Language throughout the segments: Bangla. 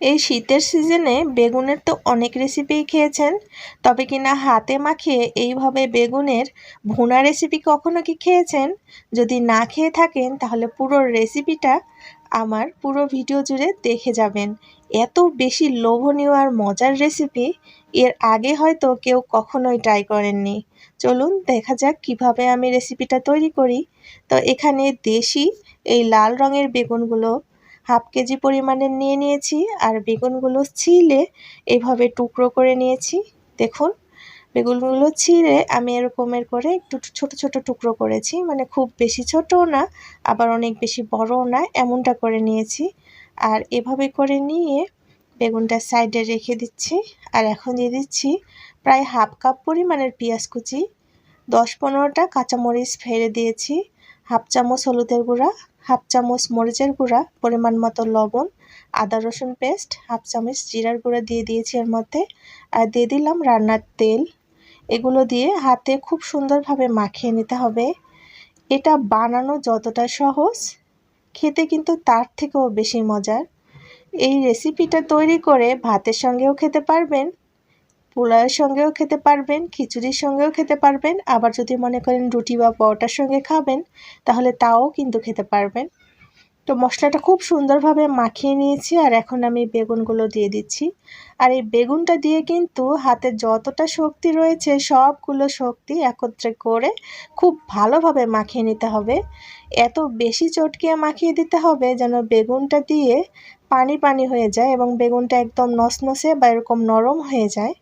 এই শীতের সিজনে বেগুনের তো অনেক রেসিপিই খেয়েছেন। তবে কিনা হাতে মাখিয়ে এইভাবে বেগুনের ভুনা রেসিপি কখনো কি খেয়েছেন? যদি না খেয়ে থাকেন, তাহলে পুরো রেসিপিটা আমার পুরো ভিডিও জুড়ে দেখে যাবেন। এত বেশি লোভনীয় আর মজার রেসিপি এর আগে হয়তো কেউ কখনোই ট্রাই করেননি। চলুন দেখা যাক কীভাবে আমি রেসিপিটা তৈরি করি। তো এখানে দেশি এই লাল রঙের বেগুনগুলো হাফ কেজি পরিমাণের নিয়ে নিয়েছি আর বেগুনগুলো ছিলে এভাবে টুকরো করে নিয়েছি। দেখুন, বেগুনগুলো ছিঁড়ে আমি এরকমের করে একটু ছোট ছোট টুকরো করেছি। মানে খুব বেশি ছোটও না, আবার অনেক বেশি বড়ও না, এমনটা করে নিয়েছি। আর এভাবে করে নিয়ে বেগুনটা সাইডে রেখে দিচ্ছি। আর এখন দিয়ে দিচ্ছি প্রায় হাফ কাপ পরিমাণের পেঁয়াজ কুচি। দশ পনেরোটা কাঁচামরিচ ফেলে দিয়েছি। হাফ চামচ হলুদের গুঁড়া, হাফ চামচ মরিচের গুঁড়া, পরিমাণ মতো লবণ, আদা রসুন পেস্ট, হাফ চামচ জিরার গুঁড়া দিয়ে দিয়েছি এর মধ্যে, আর দিয়ে দিলাম রান্নার তেল। এগুলো দিয়ে হাতে খুব সুন্দরভাবে মাখিয়ে নিতে হবে। এটা বানানো যতটা সহজ, খেতে কিন্তু তার থেকেও বেশি মজার। এই রেসিপিটা তৈরি করে ভাতের সঙ্গেও খেতে পারবেন পোলাওয়ের সঙ্গেও খেতে পারবেন, খিচুড়ির সঙ্গেও খেতে পারবেন, আবার যদি মনে করেন রুটি বা পরোটার সঙ্গে খাবেন, তাহলে তাও কিন্তু খেতে পারবেন। তো মশলাটা খুব সুন্দরভাবে মাখিয়ে নিয়েছি আর এখন আমি বেগুনগুলো দিয়ে দিচ্ছি। আর এই বেগুনটা দিয়ে কিন্তু হাতে যতটা শক্তি রয়েছে সবগুলো শক্তি একত্রে করে খুব ভালোভাবে মাখিয়ে নিতে হবে। এত বেশি চটকিয়ে মাখিয়ে দিতে হবে যেন বেগুনটা দিয়ে পানি পানি হয়ে যায় এবং বেগুনটা একদম নসনসে বা এরকম নরম হয়ে যায়।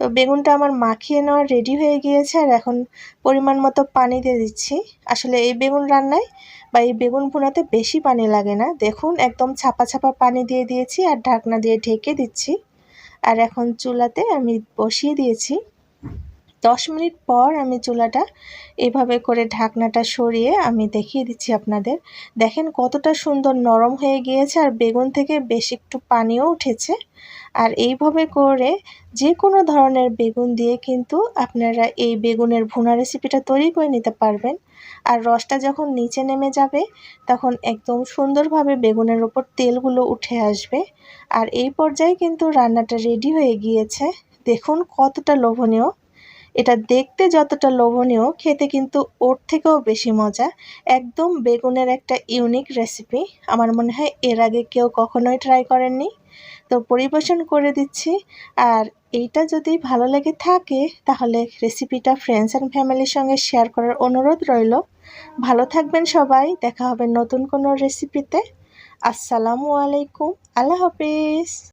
তো বেগুনটা আমার মাখিয়ে নেওয়া রেডি হয়ে গিয়েছে আর এখন পরিমাণ মতো পানি দিয়ে দিচ্ছি। আসলে এই বেগুন রান্নায় বা এই বেগুন ভুনাতে বেশি পানি লাগে না। দেখুন, একদম ছাপা ছাপা পানি দিয়ে দিয়েছি আর ঢাকনা দিয়ে ঢেকে দিচ্ছি। আর এখন চুলাতে আমি বসিয়ে দিয়েছি। দশ মিনিট পর আমি চুলাটা এভাবে করে ঢাকনাটা সরিয়ে আমি দেখিয়ে দিচ্ছি আপনাদের। দেখেন কতটা সুন্দর নরম হয়ে গিয়েছে আর বেগুন থেকে বেশ একটু পানিও উঠেছে। আর এইভাবে করে যে কোনো ধরনের বেগুন দিয়ে কিন্তু আপনারা এই বেগুনের ভুনা রেসিপিটা তৈরি করে নিতে পারবেন। আর রসটা যখন নিচে নেমে যাবে, তখন একদম সুন্দরভাবে বেগুনের ওপর তেলগুলো উঠে আসবে। আর এই পর্যায়ে কিন্তু রান্নাটা রেডি হয়ে গিয়েছে। দেখুন কতটা লোভনীয়। এটা দেখতে যতটা লোভনীয়, খেতে কিন্তু ওর থেকেও বেশি মজা। একদম বেগুনের একটা ইউনিক রেসিপি আমার মনে হয় এর আগে কেউ কখনোই ট্রাই করেননি। তো পরিবেশন করে দিচ্ছি। আর এইটা যদি ভালো লেগে থাকে, তাহলে রেসিপিটা ফ্রেন্ডস অ্যান্ড ফ্যামিলির সঙ্গে শেয়ার করার অনুরোধ রইল। ভালো থাকবেন সবাই। দেখা হবে নতুন কোনো রেসিপিতে আসসালামু আলাইকুম। আল্লাহ হাফিজ।